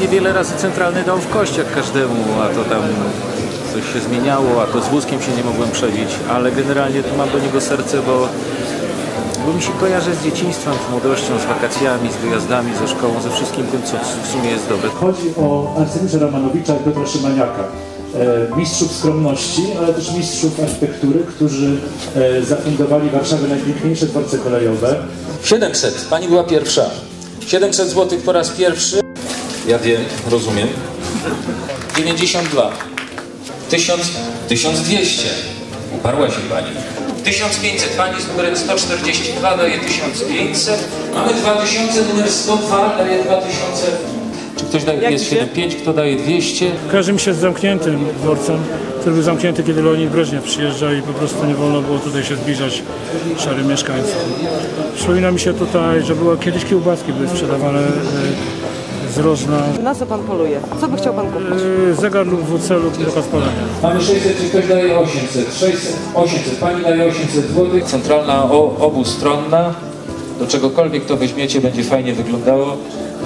niewiele razy centralny dał w kościach każdemu, a to tam coś się zmieniało, a to z wózkiem się nie mogłem przebić, ale generalnie to mam do niego serce, bo, bo mi się kojarzy z dzieciństwem, z młodością, z wakacjami, z wyjazdami, ze szkołą, ze wszystkim tym, co w sumie jest dobre. Chodzi o arcymisza Romanowicza i Piotra Szymaniaka, e, mistrzów skromności, ale też mistrzów architektury, którzy e, zafundowali Warszawie najpiękniejsze dworce kolejowe. 700, pani była pierwsza. 700 zł po raz pierwszy. Ja wiem, rozumiem. 92. 1000, 1200. Uparła się pani. 1500, pani z numerem 142 daje 1500. Mamy 2000, numer 102 daje 2000. Czy ktoś daje, jest 75, kto daje 200? Kojarzy mi się z zamkniętym dworcem, który był zamknięty, kiedy Leonid Breżniew przyjeżdżał i po prostu nie wolno było tutaj się zbliżać szarym mieszkańcom. Przypomina mi się tutaj, że było kiedyś kiełbaski były sprzedawane e, z rożna, Na co pan poluje? Co by chciał pan kupić? e, zegar lub WC lub zakaz palenia. Mamy 600, czy ktoś daje 800? 600, 800, pani daje 800 zł. Centralna o, obustronna. Do czegokolwiek to weźmiecie, będzie fajnie wyglądało.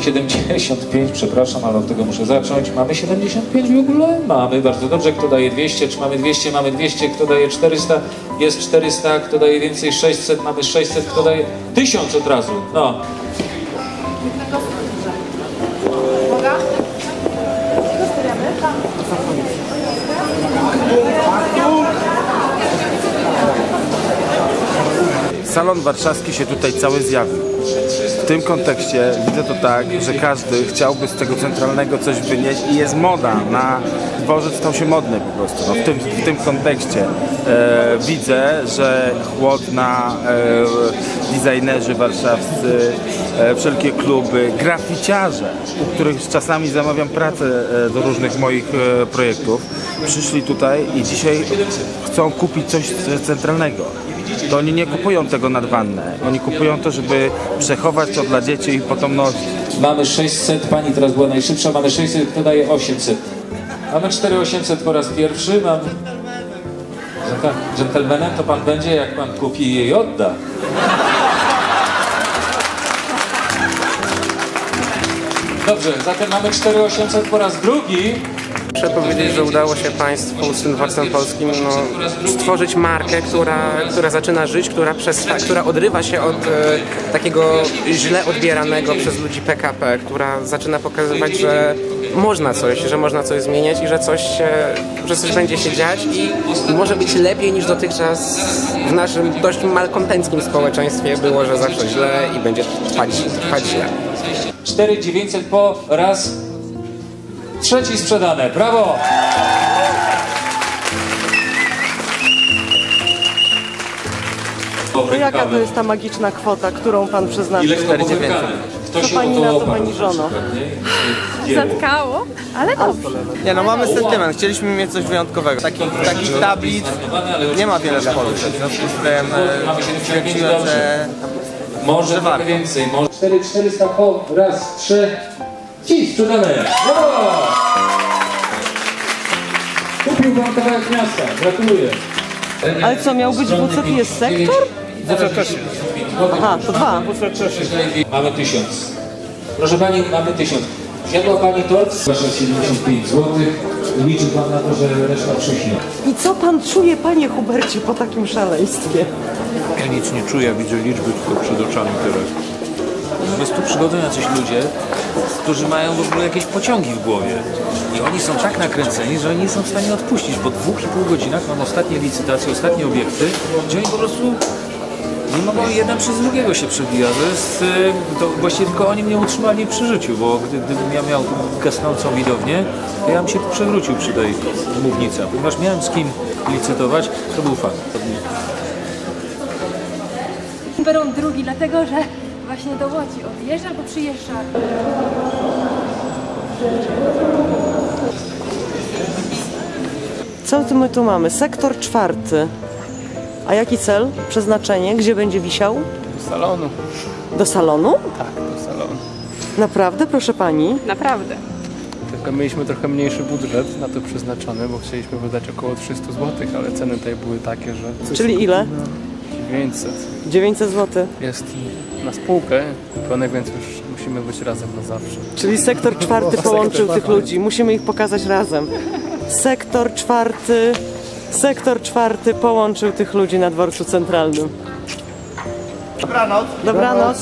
75, przepraszam, ale od tego muszę zacząć. Mamy 75 w ogóle? Mamy, bardzo dobrze. Kto daje 200? Czy mamy 200? Mamy 200. Kto daje 400? Jest 400. Kto daje więcej? 600. Mamy 600. Kto daje 1000 od razu? No. Salon warszawski się tutaj cały zjawił. W tym kontekście widzę to tak, że każdy chciałby z tego centralnego coś wynieść i jest moda na dworzec stał się modny po prostu. No, w, tym, w tym kontekście e, widzę, że chłodna e, designerzy warszawscy, e, wszelkie kluby, graficiarze, u których czasami zamawiam pracę e, do różnych moich e, projektów, przyszli tutaj i dzisiaj chcą kupić coś centralnego to oni nie kupują tego nad wannę. Oni kupują to, żeby przechować to dla dzieci i potem nosić. Mamy 600, pani teraz była najszybsza, mamy 600, kto daje 800? Mamy 4800 po raz pierwszy, mam... Że dżentelmenem to pan będzie, jak pan kupi i jej odda. Dobrze, zatem mamy 4800 po raz drugi. Muszę powiedzieć, że udało się Państwu z tym dworcem polskim no, stworzyć markę, która, która zaczyna żyć, która, przestrwa, która odrywa się od e, takiego źle odbieranego przez ludzi PKP, która zaczyna pokazywać, że można coś, że można coś zmieniać i że coś, się, że coś będzie się dziać i może być lepiej niż dotychczas w naszym dość malkontenckim społeczeństwie było, że zawsze źle i będzie trwać, trwać źle. 4900 po raz trzeci sprzedane. Brawo! To jaka to jest ta magiczna kwota, którą pan przeznaczył? Ile kto pozykany? Kto Co się pani na to, pani żono? zatkało, ale dobrze. Nie no, mamy sentyment, chcieliśmy mieć coś wyjątkowego. Takich, takich tablit nie ma wiele w Polsce, w związku z tym e, stwierdziłem, że Może więcej. Może 4400 po raz, trzy. Ci sprzedane. Brawo! Kupił pan kawałek miasta. Gratuluję. Ale co, miał być WCF i jest sektor? WC też jest. Aha, to dwa. WC też jest. Mamy tysiąc. Proszę pani, mamy tysiąc. Zjadła pani tort? Proszę 75 zł. Liczy pan na to, że reszta przyśnie. I co pan czuje, panie Hubercie, po takim szaleństwie? Ja nic nie czuję, widzę liczby tylko przed oczami teraz. Bez tu przychodzą jacyś ludzie, którzy mają w ogóle jakieś pociągi w głowie. I oni są tak nakręceni, że oni nie są w stanie odpuścić. Po dwóch i pół godzinach mam ostatnie licytacje, ostatnie obiekty, gdzie oni po prostu nie mogą jeden przez drugiego się przebija. To jest, y, to właściwie tylko oni mnie utrzymali przy życiu, bo gdy, gdybym ja miał gasnącą widownię, to ja bym się przewrócił przy tej mównicy. Ponieważ miałem z kim licytować, to był fakt. Biorą drugi, dlatego że właśnie do Łodzi odjeżdża albo przyjeżdża. Co my tu mamy? Sektor czwarty. A jaki cel? Przeznaczenie? Gdzie będzie wisiał? z salonu. Do salonu? Tak, do salonu. Naprawdę, proszę pani? Naprawdę. Tylko mieliśmy trochę mniejszy budżet na to przeznaczony, bo chcieliśmy wydać około 300 zł, ale ceny tutaj były takie, że Czyli ile? 900 900 zł. jest na spółkę kupione, więc już musimy być razem na zawsze. Czyli sektor czwarty połączył tych ludzi. Musimy ich pokazać razem. Sektor czwarty, sektor czwarty połączył tych ludzi na dworcu centralnym. Dobranoc. Dobranoc.